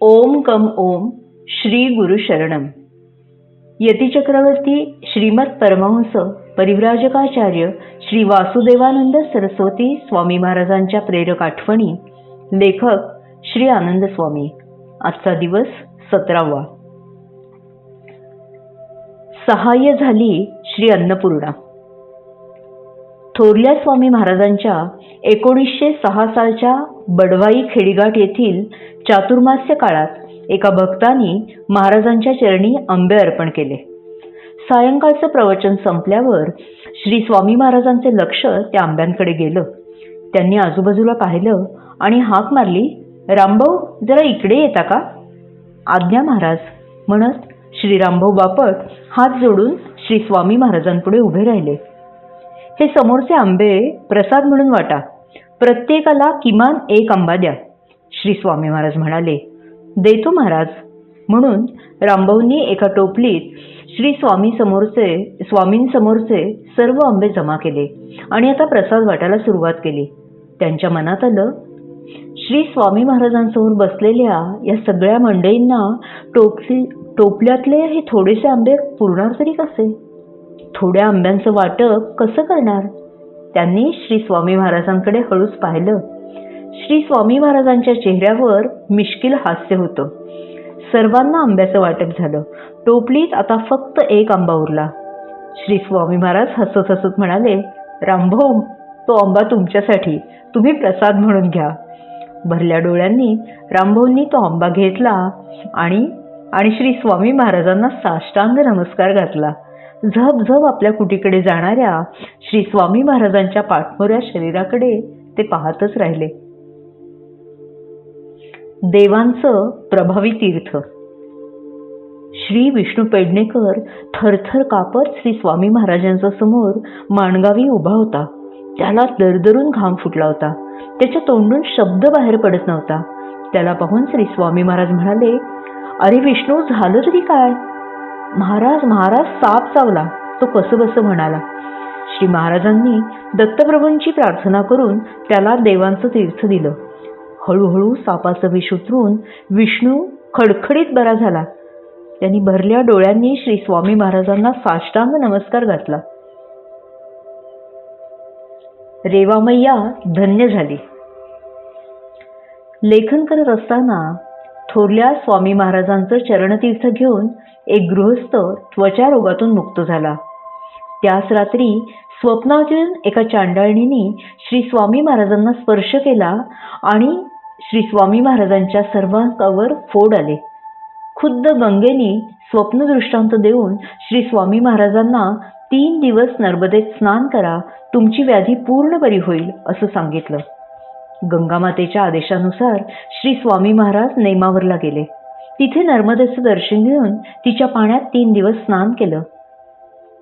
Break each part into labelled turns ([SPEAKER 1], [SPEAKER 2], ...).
[SPEAKER 1] ओम कम ओम श्री गुरु शरणम यतिचक्रवर्ती श्रीमद परमहंस परिव्राजकाचार्य श्री वासुदेवानंद सरस्वती स्वामी महाराजांच्या प्रेरक आठवणी लेखक श्री आनंद स्वामी. आजचा दिवस सतरावा. सहाय्य झाली श्री अन्नपूर्णा. थोरल्या स्वामी महाराजांच्या एकोणीसशे सहा सालच्या बडवाई खेडीघाट येथील चातुर्मास्य काळात एका भक्तानी महाराजांच्या चरणी आंबे अर्पण केले. सायंकाळचं प्रवचन संपल्यावर श्री स्वामी महाराजांचे लक्ष त्या आंब्यांकडे गेलं. त्यांनी आजूबाजूला पाहिलं आणि हाक मारली रामभाऊ जरा इकडे येता का? आज्ञा महाराज म्हणत श्री रामभाऊ बापट हात जोडून श्री स्वामी महाराजांपुढे उभे राहिले. हे समोरचे आंबे प्रसाद म्हणून वाटा. प्रत्येकाला किमान एक आंबा द्या. श्री स्वामी महाराज म्हणाले देतो महाराज. म्हणून रामभाऊंनी एका टोपलीत श्री स्वामी समोरचे स्वामींसमोरचे सर्व आंबे जमा केले आणि आता प्रसाद वाटायला सुरुवात केली. त्यांच्या मनात आलं श्री स्वामी महाराजांसमोर बसलेल्या या सगळ्या मंडळींना टोपली टोपल्यातले हे थोडेसे आंबे पुरणार तरी कसे? थोड्या आंब्यांचं वाटप कसं करणार? त्यांनी श्री स्वामी महाराजांकडे हळूच पाहिलं. श्री स्वामी महाराजांच्या चेहऱ्यावर मिश्किल हास्य होतं. सर्वांना आंब्याचं वाटप झालं. टोपलीत आता फक्त एक आंबा उरला. श्री स्वामी महाराज हसत हसत म्हणाले रामभाऊ तो आंबा तुमच्यासाठी. तुम्ही प्रसाद म्हणून घ्या. भरल्या डोळ्यांनी रामभाऊंनी तो आंबा घेतला आणि आणि श्री स्वामी महाराजांना साष्टांग नमस्कार घातला. झप झप आपल्या कुटीकडे जाणाऱ्या श्री स्वामी महाराजांच्या पाठमोऱ्या शरीराकडे ते पाहतच राहिले. देवांचं प्रभावी तीर्थ. श्री विष्णू पेडणेकर थरथर कापत श्री स्वामी महाराजांच्या समोर माणगावी उभा होता. त्याला दरदरून घाम फुटला होता. त्याच्या तोंडून शब्द बाहेर पडत नव्हता. त्याला पाहून श्री स्वामी महाराज म्हणाले अरे विष्णू झालं तरी काय? महाराज महाराज साप चावला. तो कसं बसं म्हणाला श्री महाराजांनी दत्तप्रभूंची प्रार्थना करून त्याला देवांचं तीर्थ दिलं. हळूहळू सापाचं विष उतरून विष्णू खडखडीत बरा झाला. त्यांनी भरल्या डोळ्यांनी श्री स्वामी महाराजांना साष्टांग नमस्कार घातला. रेवामय्या धन्य झाली. लेखन करत असताना थोरल्या स्वामी महाराजांचं चरणतीर्थ घेऊन एक गृहस्थ त्वचा रोगातून मुक्त झाला. त्याच रात्री स्वप्नातून एका चांडाळणीने श्री स्वामी महाराजांना स्पर्श केला आणि श्री स्वामी महाराजांच्या सर्वांकावर फोड आले. खुद्द गंगेने स्वप्नदृष्टांत देऊन श्री स्वामी महाराजांना तीन दिवस नर्मदेत स्नान करा तुमची व्याधी पूर्ण बरी होईल असं सांगितलं. गंगामातेच्या आदेशानुसार श्री स्वामी महाराज नेमावरला गेले. तिथे नर्मदेचं दर्शन घेऊन तिच्या पाण्यात तीन दिवस स्नान केलं.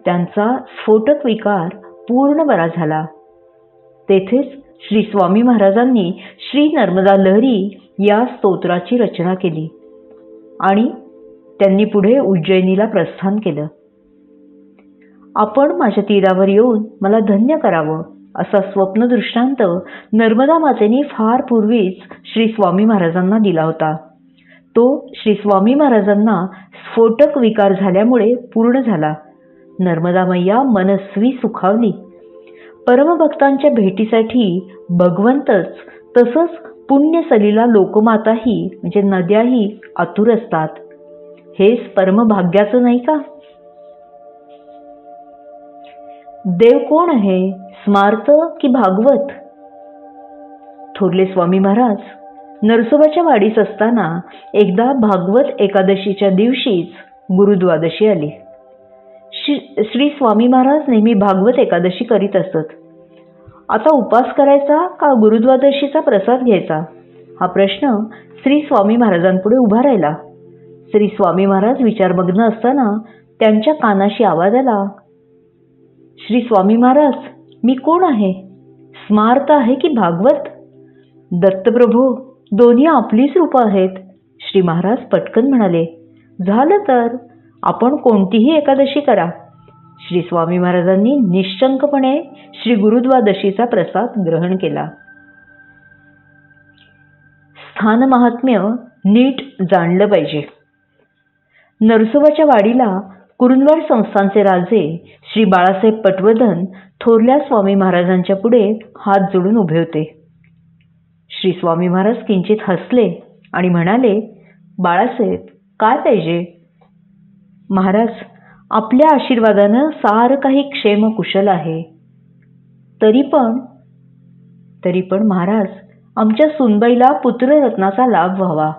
[SPEAKER 1] त्यांचा स्फोटक विकार पूर्ण बरा झाला. तेथेच श्री स्वामी महाराजांनी श्री नर्मदा लहरी या स्तोत्राची रचना केली आणि त्यांनी पुढे उज्जैनीला प्रस्थान केलं. आपण माझ्या तीरावर येऊन मला धन्य करावं असा स्वप्नदृष्टांत नर्मदा मातेने फार पूर्वीच श्री स्वामी महाराजांना दिला होता. तो श्री स्वामी महाराजांना स्फोटक विकार झाल्यामुळे पूर्ण झाला. नर्मदा मैया मनस्वी सुखावली. परमभक्तांच्या भेटीसाठी भगवंतच तसंच पुण्य सलीला लोकमाताही म्हणजे नद्याही आतुर असतात. हेच परमभाग्याचं नाही का? देव कोण आहे? स्मार्त की भागवत? थोरले स्वामी महाराज नरसोबाच्या वाडीस असताना एकदा भागवत एकादशीच्या दिवशीच गुरुद्वादशी आली. श्री श्री स्वामी महाराज नेहमी भागवत एकादशी करीत असत. आता उपास करायचा का गुरुद्वादशीचा प्रसाद घ्यायचा? हा प्रश्न श्री स्वामी महाराजांपुढे उभा राहिला. श्री स्वामी महाराज विचारमग्न असताना त्यांच्या कानाशी आवाज आला. श्री स्वामी महाराज मी कोण आहे? स्मार्त आहे की भागवत? दत्तप्रभू दोन्ही आपलीच रूपं आहेत. श्री महाराज पटकन म्हणाले झालं तर. आपण कोणतीही एकादशी करा. श्री स्वामी महाराजांनी निश्चंकपणे श्री गुरुद्वादशीचा प्रसाद ग्रहण केला. स्थान महात्म्य नीट जाणलं पाहिजे. नरसोबाच्या वाडीला कुरुंदवाड संस्थानचे राजे श्री बाळासाहेब पटवर्धन थोरल्या स्वामी महाराजांच्या पुढे हात जोडून उभे होते. श्री स्वामी महाराज किंचित हसले आणि म्हणाले बाळासाहेब काय पाहिजे? महाराज आपल्या आशीर्वादानं सारं काही क्षेम कुशल आहे. तरी पण तरी पण महाराज आमच्या सुनबाईला पुत्ररत्नाचा लाभ व्हावा.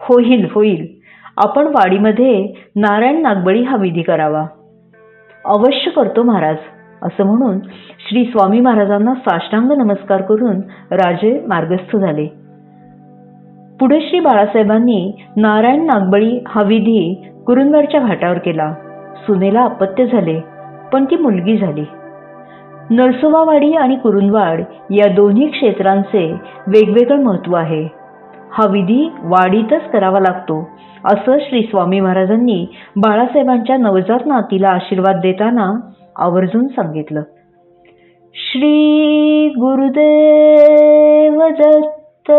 [SPEAKER 1] होईल होईल. आपण वाडीमध्ये नारायण नागबळी हा विधी करावा. अवश्य करतो महाराज. असं म्हणून श्री स्वामी महाराजांना साष्टांग नमस्कार करून राजे मार्गस्थ झाले. पुढे श्री बाळासाहेबांनी नारायण नागबळी हा विधी कुरुंदवाडच्या घाटावर केला. सुनेला अपत्य झाले पण ती मुलगी झाली. नरसोबावाडी आणि कुरुंदवाड या दोन्ही क्षेत्रांचे वेगवेगळं महत्त्व आहे. हा विधी वाडीतच करावा लागतो असं श्री स्वामी महाराजांनी बाळासाहेबांच्या नवजात नातीला आशीर्वाद देताना आवर्जून सांगितलं. श्री गुरुदेव दत्त.